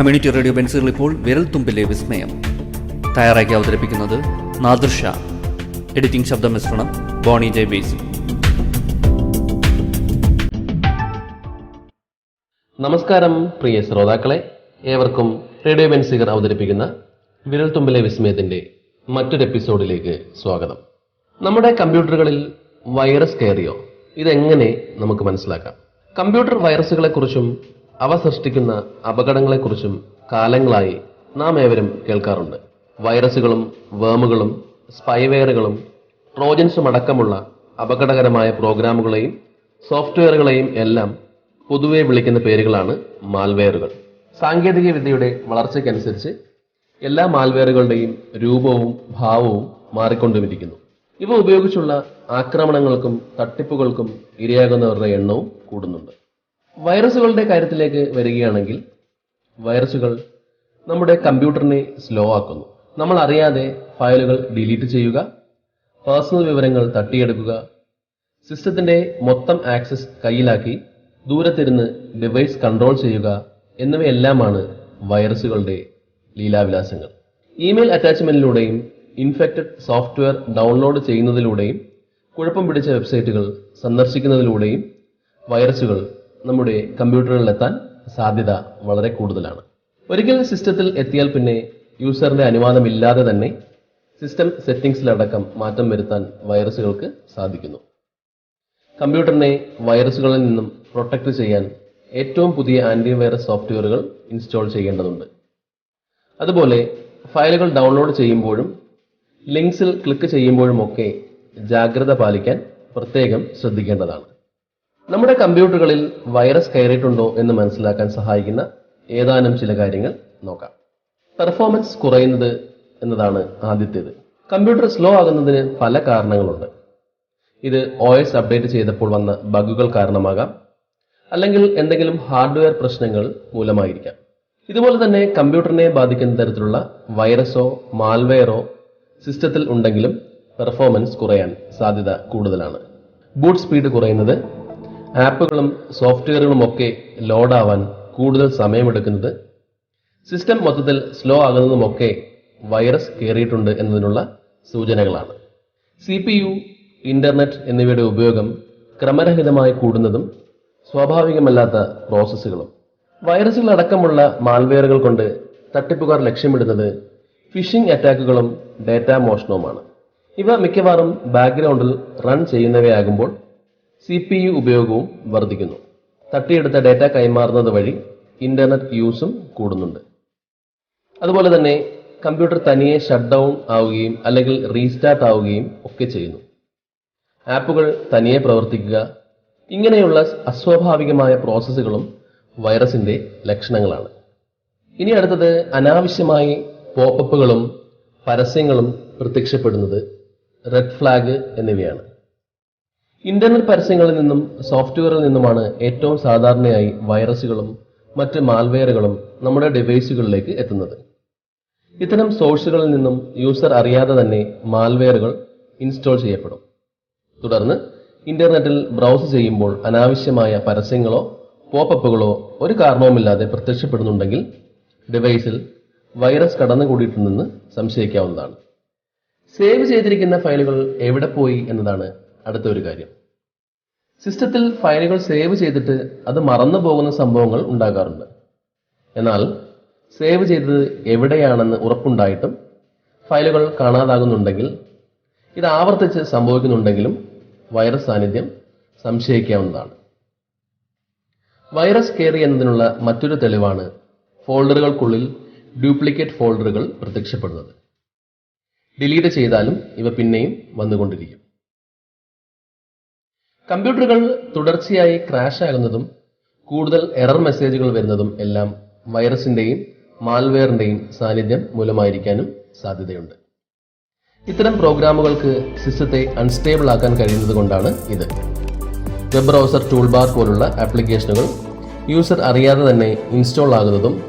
Community radio ബെൻസുകൾ ഇപ്പോൾ വിരൽ തുമ്പിലെ വിസ്മയം. തയ്യാറാക്കി അവതരിപ്പിക്കുന്നത് നാദൃഷ എഡിറ്റിംഗ് ശബ്ദമിശ്രണം ബോണി ജെ ബേസി. നമസ്കാരം പ്രിയ ശ്രോതാക്കളെ. ഏവർക്കും റേഡിയോ ബെൻസിഗർ അവതരിപ്പിക്കുന്ന വിരൽത്തുമ്പിലെ വിസ്മയത്തിന്റെ മറ്റൊരു എപ്പിസോഡിലേക്ക് സ്വാഗതം. നമ്മുടെ കമ്പ്യൂട്ടറുകളിൽ വൈറസ് കയറിയോ? ഇതെങ്ങനെ നമുക്ക് മനസ്സിലാക്കാം? കമ്പ്യൂട്ടർ വൈറസുകളെക്കുറിച്ചും അവ സൃഷ്ടിക്കുന്ന അപകടങ്ങളെക്കുറിച്ചും കാലങ്ങളായി നാം ഏവരും കേൾക്കാറുണ്ട്. വൈറസുകളും വേമുകളും സ്പൈവെയറുകളും ട്രോജൻസും അടക്കമുള്ള അപകടകരമായ പ്രോഗ്രാമുകളെയും സോഫ്റ്റ്വെയറുകളെയും എല്ലാം പൊതുവെ വിളിക്കുന്ന പേരുകളാണ് മാൽവെയറുകൾ. സാങ്കേതിക വിദ്യയുടെ വളർച്ചയ്ക്കനുസരിച്ച് എല്ലാ മാൽവെയറുകളുടെയും രൂപവും ഭാവവും മാറിക്കൊണ്ടുമിരിക്കുന്നു. ഇവ ഉപയോഗിച്ചുള്ള ആക്രമണങ്ങൾക്കും തട്ടിപ്പുകൾക്കും ഇരയാകുന്നവരുടെ എണ്ണവും കൂടുന്നുണ്ട്. വൈറസുകളുടെ കാര്യത്തിലേക്ക് വരികയാണെങ്കിൽ വൈറസുകൾ നമ്മുടെ കമ്പ്യൂട്ടറിനെ സ്ലോ ആക്കുന്നു. നമ്മൾ അറിയാതെ ഫയലുകൾ ഡിലീറ്റ് ചെയ്യുക പേഴ്സണൽ വിവരങ്ങൾ തട്ടിയെടുക്കുക സിസ്റ്റത്തിന്റെ മൊത്തം ആക്സസ് കയ്യിലാക്കി ദൂരത്തിരുന്ന് ഡിവൈസ് കൺട്രോൾ ചെയ്യുക എന്നിവയെല്ലാമാണ് വൈറസുകളുടെ ലീലാവിലാസങ്ങൾ. ഇമെയിൽ അറ്റാച്ച്മെന്റിലൂടെയും ഇൻഫെക്റ്റഡ് സോഫ്റ്റ്വെയർ ഡൗൺലോഡ് ചെയ്യുന്നതിലൂടെയും കുഴപ്പം പിടിച്ച വെബ്സൈറ്റുകൾ സന്ദർശിക്കുന്നതിലൂടെയും വൈറസുകൾ നമ്മുടെ കമ്പ്യൂട്ടറുകളിലെത്താൻ സാധ്യത വളരെ കൂടുതലാണ്. ഒരിക്കൽ സിസ്റ്റത്തിൽ എത്തിയാൽ പിന്നെ യൂസറിന്റെ അനുവാദമില്ലാതെ തന്നെ സിസ്റ്റം സെറ്റിംഗ്സിലടക്കം മാറ്റം വരുത്താൻ വൈറസുകൾക്ക് സാധിക്കുന്നു. കമ്പ്യൂട്ടറിനെ വൈറസുകളിൽ നിന്നും പ്രൊട്ടക്ട് ചെയ്യാൻ ഏറ്റവും പുതിയ ആന്റിവൈറസ് സോഫ്റ്റ്വെയറുകൾ ഇൻസ്റ്റാൾ ചെയ്യേണ്ടതുണ്ട്. അതുപോലെ ഫയലുകൾ ഡൗൺലോഡ് ചെയ്യുമ്പോഴും ലിങ്ക്സിൽ ക്ലിക്ക് ചെയ്യുമ്പോഴുമൊക്കെ ജാഗ്രത പാലിക്കാൻ പ്രത്യേകം ശ്രദ്ധിക്കേണ്ടതാണ്. നമ്മുടെ കമ്പ്യൂട്ടറുകളിൽ വൈറസ് കയറിയിട്ടുണ്ടോ എന്ന് മനസ്സിലാക്കാൻ സഹായിക്കുന്ന ഏതാനും ചില കാര്യങ്ങൾ നോക്കാം. പെർഫോമൻസ് കുറയുന്നത് എന്നതാണ് ആദ്യത്തേത്. കമ്പ്യൂട്ടർ സ്ലോ ആകുന്നതിന് പല കാരണങ്ങളുണ്ട്. ഇത് ഒ എസ് അപ്ഡേറ്റ് ചെയ്തപ്പോൾ വന്ന ബഗുകൾ കാരണമാകാം അല്ലെങ്കിൽ എന്തെങ്കിലും ഹാർഡ്വെയർ പ്രശ്നങ്ങൾ മൂലമായിരിക്കാം. ഇതുപോലെ തന്നെ കമ്പ്യൂട്ടറിനെ ബാധിക്കുന്ന തരത്തിലുള്ള വൈറസോ മാൽവെയറോ സിസ്റ്റത്തിൽ ഉണ്ടെങ്കിലും പെർഫോമൻസ് കുറയാൻ സാധ്യത കൂടുതലാണ്. ബൂട്ട് സ്പീഡ് കുറയുന്നത് ആപ്പുകളും സോഫ്റ്റ്വെയറുകളും ഒക്കെ ലോഡാവാൻ കൂടുതൽ സമയമെടുക്കുന്നത് സിസ്റ്റം മൊത്തത്തിൽ സ്ലോ ആകുന്നതുമൊക്കെ വൈറസ് കയറിയിട്ടുണ്ട് എന്നതിനുള്ള സൂചനകളാണ്. സി പി യു ഇന്റർനെറ്റ് എന്നിവയുടെ ഉപയോഗം ക്രമരഹിതമായി കൂടുന്നതും സ്വാഭാവികമല്ലാത്ത പ്രോസസ്സുകളും. വൈറസുകളടക്കമുള്ള മാൽവെയറുകൾ കൊണ്ട് തട്ടിപ്പുകാർ ലക്ഷ്യമിടുന്നത് ഫിഷിംഗ് അറ്റാക്കുകളും ഡേറ്റാ മോഷണവുമാണ്. ഇവ മിക്കവാറും ബാക്ക്ഗ്രൗണ്ടിൽ റൺ ചെയ്യുന്നവയാകുമ്പോൾ സി പി യു ഉപയോഗവും വർദ്ധിക്കുന്നു. തട്ടിയെടുത്ത ഡേറ്റ കൈമാറുന്നത് വഴി ഇന്റർനെറ്റ് യൂസും കൂടുന്നുണ്ട്. അതുപോലെ തന്നെ കമ്പ്യൂട്ടർ തനിയെ ഷട്ട് ഡൗൺ ആവുകയും അല്ലെങ്കിൽ റീസ്റ്റാർട്ട് ആവുകയും ഒക്കെ ചെയ്യുന്നു. ആപ്പുകൾ തനിയെ പ്രവർത്തിക്കുക ഇങ്ങനെയുള്ള അസ്വാഭാവികമായ പ്രോസസ്സുകളും വൈറസിന്റെ ലക്ഷണങ്ങളാണ്. ഇനി അടുത്തത് അനാവശ്യമായി പോപ്പപ്പുകളും പരസ്യങ്ങളും പ്രത്യക്ഷപ്പെടുന്നത് റെഡ് ഫ്ലാഗ് എന്നിവയാണ്. ഇന്റർനെറ്റ് പരസ്യങ്ങളിൽ നിന്നും സോഫ്റ്റ്വെയറിൽ നിന്നുമാണ് ഏറ്റവും സാധാരണയായി വൈറസുകളും മറ്റ് മാൽവെയറുകളും നമ്മുടെ ഡിവൈസുകളിലേക്ക് എത്തുന്നത്. ഇത്തരം സോഴ്സുകളിൽ നിന്നും യൂസർ അറിയാതെ തന്നെ മാൽവെയറുകൾ ഇൻസ്റ്റാൾ ചെയ്യപ്പെടും. തുടർന്ന് ഇന്റർനെറ്റിൽ ബ്രൗസ് ചെയ്യുമ്പോൾ അനാവശ്യമായ പരസ്യങ്ങളോ പോപ്പപ്പുകളോ ഒരു കാരണവുമില്ലാതെ പ്രത്യക്ഷപ്പെടുന്നുണ്ടെങ്കിൽ ഡിവൈസിൽ വൈറസ് കടന്നുകൂടിയിട്ടുണ്ടെന്ന് സംശയിക്കാവുന്നതാണ്. സേവ് ചെയ്തിരിക്കുന്ന ഫയലുകൾ എവിടെ പോയി എന്നതാണ് അടുത്ത ഒരു കാര്യം. സിസ്റ്റത്തിൽ ഫയലുകൾ സേവ് ചെയ്തിട്ട് അത് മറന്നു പോകുന്ന സംഭവങ്ങൾ ഉണ്ടാകാറുണ്ട്. എന്നാൽ സേവ് ചെയ്തത് എവിടെയാണെന്ന് ഉറപ്പുണ്ടായിട്ടും ഫയലുകൾ കാണാതാകുന്നുണ്ടെങ്കിൽ ഇത് ആവർത്തിച്ച് സംഭവിക്കുന്നുണ്ടെങ്കിലും വൈറസ് സാന്നിധ്യം സംശയിക്കാവുന്നതാണ്. വൈറസ് കയറി എന്നതിനുള്ള മറ്റൊരു തെളിവാണ് ഫോൾഡറുകൾക്കുള്ളിൽ ഡ്യൂപ്ലിക്കേറ്റ് ഫോൾഡറുകൾ പ്രത്യക്ഷപ്പെടുന്നത്. ഡിലീറ്റ് ചെയ്താലും ഇവ പിന്നെയും വന്നുകൊണ്ടിരിക്കും. കമ്പ്യൂട്ടറുകൾ തുടർച്ചയായി ക്രാഷ് ആകുന്നതും കൂടുതൽ എറർ മെസ്സേജുകൾ വരുന്നതും എല്ലാം വൈറസിന്റെയും മാൽവെയറിന്റെയും സാന്നിധ്യം മൂലമായിരിക്കാനും സാധ്യതയുണ്ട്. ഇത്തരം പ്രോഗ്രാമുകൾക്ക് സിസ്റ്റത്തെ അൺസ്റ്റേബിൾ ആക്കാൻ കഴിയുന്നത് കൊണ്ടാണ് ഇത്. വെബ് ബ്രൗസർ ടൂൾ ബാർ പോലുള്ള ആപ്ലിക്കേഷനുകൾ യൂസർ അറിയാതെ തന്നെ ഇൻസ്റ്റാൾ ആകുന്നതും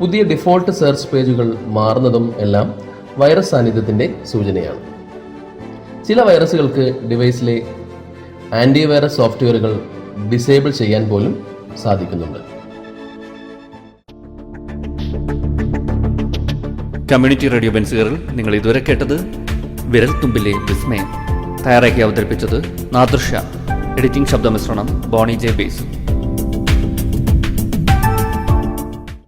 പുതിയ ഡിഫോൾട്ട് സെർച്ച് പേജുകൾ മാറുന്നതും എല്ലാം വൈറസ് സാന്നിധ്യത്തിന്റെ സൂചനയാണ്. ചില വൈറസുകൾക്ക് ഡിവൈസിലെ ആന്റിവൈറസ് സോഫ്റ്റ്വെയറുകൾ ഡിസേബിൾ ചെയ്യാൻ പോലും സാധിക്കുന്നുണ്ട്. കമ്മ്യൂണിറ്റി റേഡിയോ ബെൻസുകളിൽ നിങ്ങൾ ഇതുവരെ കേട്ടത് വിരൽ തുമ്പിലെ വിസ്മയം. തയ്യാറാക്കി അവതരിപ്പിച്ചത് നാദൃഷ എഡിറ്റിംഗ് ശബ്ദമിശ്രണം ബോണി ജെ ബേസ്.